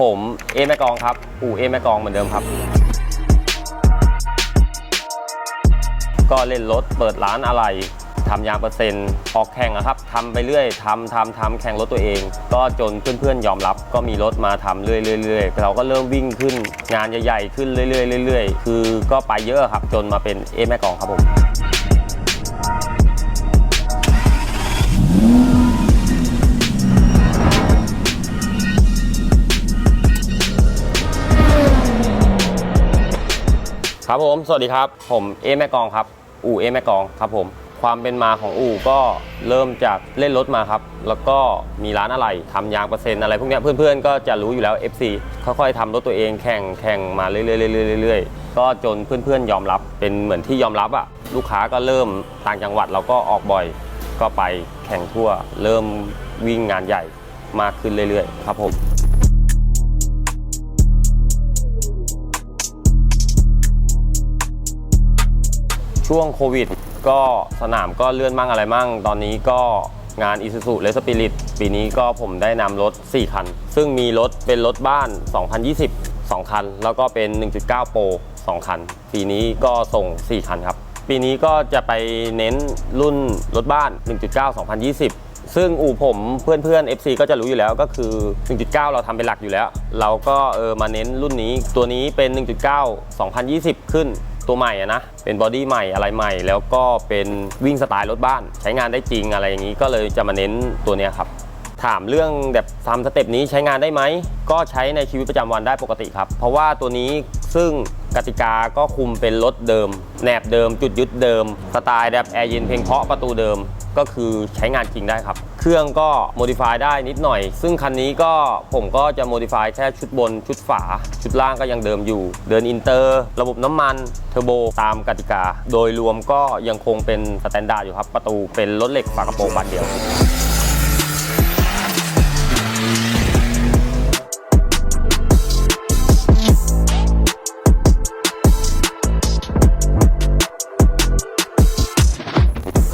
ผมเอแมกองครับ อู่เอแมกองเหมือนเดิมครับ ก็เล่นรถเปิดร้านอะไรทำยางเปอร์เซ็นต์ออกแข่งอะครับทำไปเรื่อยทำทำทำแข่งรถตัวเอง ก็จนเพื่อนๆยอมรับ ก็มีรถมาทำเรื่อยๆเรื่อยๆเราก็เริ่มวิ่งขึ้นงานใหญ่ๆขึ้นเรื่อยๆเรื่อยๆคือก็ไปเยอะครับจนมาเป็นเอแมกองครับผม ครับผม สวัสดีครับ ผมเอแม่กองครับ อู่เอแม่กองครับผม ความเป็นมาของอู่ก็เริ่มจากเล่นรถมาครับ แล้วก็มีร้านอะไรทำยางเปอร์เซ็นต์อะไรพวกนี้เพื่อนๆ ก็จะรู้อยู่แล้ว FC ค่อยๆทำรถตัวเองแข่งแข่งมาเรื่อยๆเรื่อยๆก็จนเพื่อนๆ ยอมรับ เป็นเหมือนที่ยอมรับอะลูกค้าก็เริ่มต่างจังหวัดเราก็ออกบ่อย ก็ไปแข่งทั่ว เริ่มวิ่งงานใหญ่มากขึ้นเรื่อยๆ ครับผม ช่วงโควิด ก็สนามก็เลื่อนมั่งอะไรมั่ง ตอนนี้ก็งาน Isuzu r e s p i r i t ปีนี้ก็ผมได้นำรถ 4 คัน ซึ่งมีรถเป็นรถบ้าน 2020 2 คัน แล้วก็เป็น 1.9 Pro 2คัน ปีนี้ก็ส่ง 4 คันครับ ปีนี้ก็จะไปเน้นรุ่นรถบ้าน 1.9 2020 ซึ่งอู่ผมเพื่อนๆ FC ก็จะรู้อยู่แล้วก็คือ 1.9 เราทำเป็นหลักอยู่แล้ว เราก็เออมาเน้นรุ่นนี้ ตัวนี้เป็น 1.9 2020 ขึ้น ตัวใหม่อะนะ เป็นบอดี้ใหม่อะไรใหม่ แล้วก็เป็นวิ่งสไตล์รถบ้าน ใช้งานได้จริงอะไรอย่างนี้ ก็เลยจะมาเน้นตัวนี้ครับ ถามเรื่องแบบทำสเต็ปนี้ใช้งานได้ไหม ก็ใช้ในชีวิตประจำวันได้ปกติครับ เพราะว่าตัวนี้ซึ่งกติกาก็คุมเป็นรถเดิมแหนบเดิม จุดยึดเดิม สไตล์แบบแอร์เย็นเพลงเพาะประตูเดิม ก็คือใช้งานจริงได้ครับ เครื่องก็โมดิฟายได้นิดหน่อย ซึ่งคันนี้ก็ผมก็จะโมดิฟายแค่ชุดบนชุดฝา ชุดล่างก็ยังเดิมอยู่ เดินอินเตอร์ ระบบน้ำมันเทอร์โบตามกติกา โดยรวมก็ยังคงเป็นสแตนดาร์ดอยู่ครับ ประตูเป็นรถเหล็กฝากระโปรงบานเดียว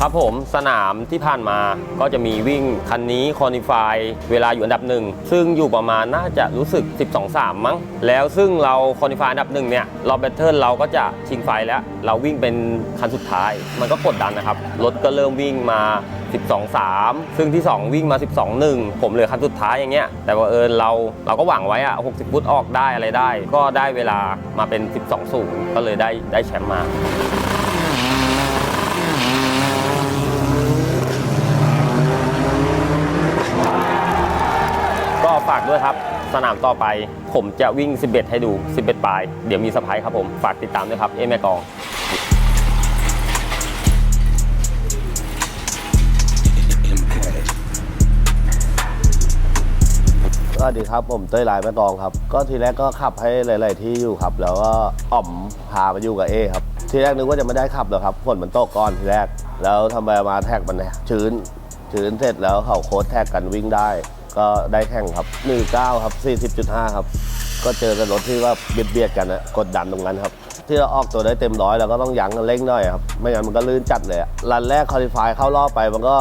ครับผมสนามที่ผ่านมาก็จะมีวิ่งคันนี้คอนิฟายเวลาอยู่อันดับหนึ่งซึ่งอยู่ประมาณน่าจะรู้สึก 12-3 มั้ง แล้วซึ่งเราคอนิฟายอันดับหนึ่งเนี่ยเราแบทเทิลเราก็จะชิงไฟแล้ว เราวิ่งเป็นคันสุดท้าย มันก็กดดันนะครับ รถก็เริ่มวิ่งมา 12-3 ซึ่งที่ 2 วิ่งมา 12-1 ผมเหลือคันสุดท้ายอย่างเงี้ยแต่ว่าเออเราเราก็หวังไว้อะ60 ฟุตออกได้อะไรได้ ก็ได้เวลามาเป็น 12-0 ก็เลยได้ได้แชมป์มา สนามต่อไป ผมจะวิ่ง 11 ให้ดู 11 ปลาย เดี๋ยวมีสไพรส์ครับผม ฝากติดตามด้วยครับ เอแม่กองสวัสดีครับผมเต้ยลายแม่กองครับ ก็ทีแรกก็ขับให้หลาย ๆ ที่อยู่ครับ แล้วก็อ่อมพามาอยู่กับเอครับ ทีแรกนึกว่าจะไม่ได้ขับหรอกครับฝนมันตกก่อนทีแรก แล้วทำไมมาแท็กมันเนี่ยชื้น ชื้นเสร็จแล้วเขาโค้ดแท็กกันวิ่งได้ ก็ได้แข่งครับ19ครับ40.5 ครับ ก็เจอกันรถที่ว่าเบียดเบียดกันนะกดดันตรงนั้นครับ ที่เราออกตัวได้เต็มร้อยเราก็ต้องยั้งเร่งหน่อยครับ ไม่งั้นมันก็ลื่นจัดเลยรันแรกคอลิฟายเข้ารอบไปมันก็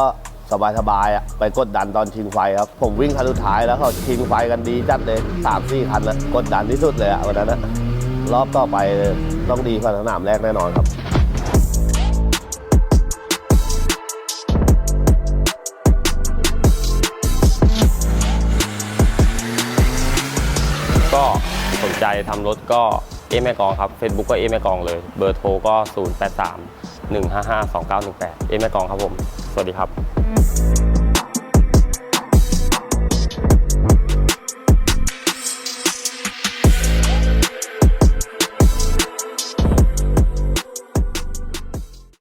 สบายสบายๆอะไปกดดันตอนชิงไฟครับ ผมวิ่งคันสุดท้ายแล้วเขาชิงไฟกันดีจัดเลยสามสี่คันนะกดดันที่สุดเลยอะวันนั้นนะรอบต่อไปต้องดีกว่าสนามแรกแน่นอนครับ ใจทำรถก็เอแม่กองครับ Facebook ก็เอแม่กองเลย เบอร์โทรก็ 083 155 2918 เอแม่กองครับผม สวัสดีครับ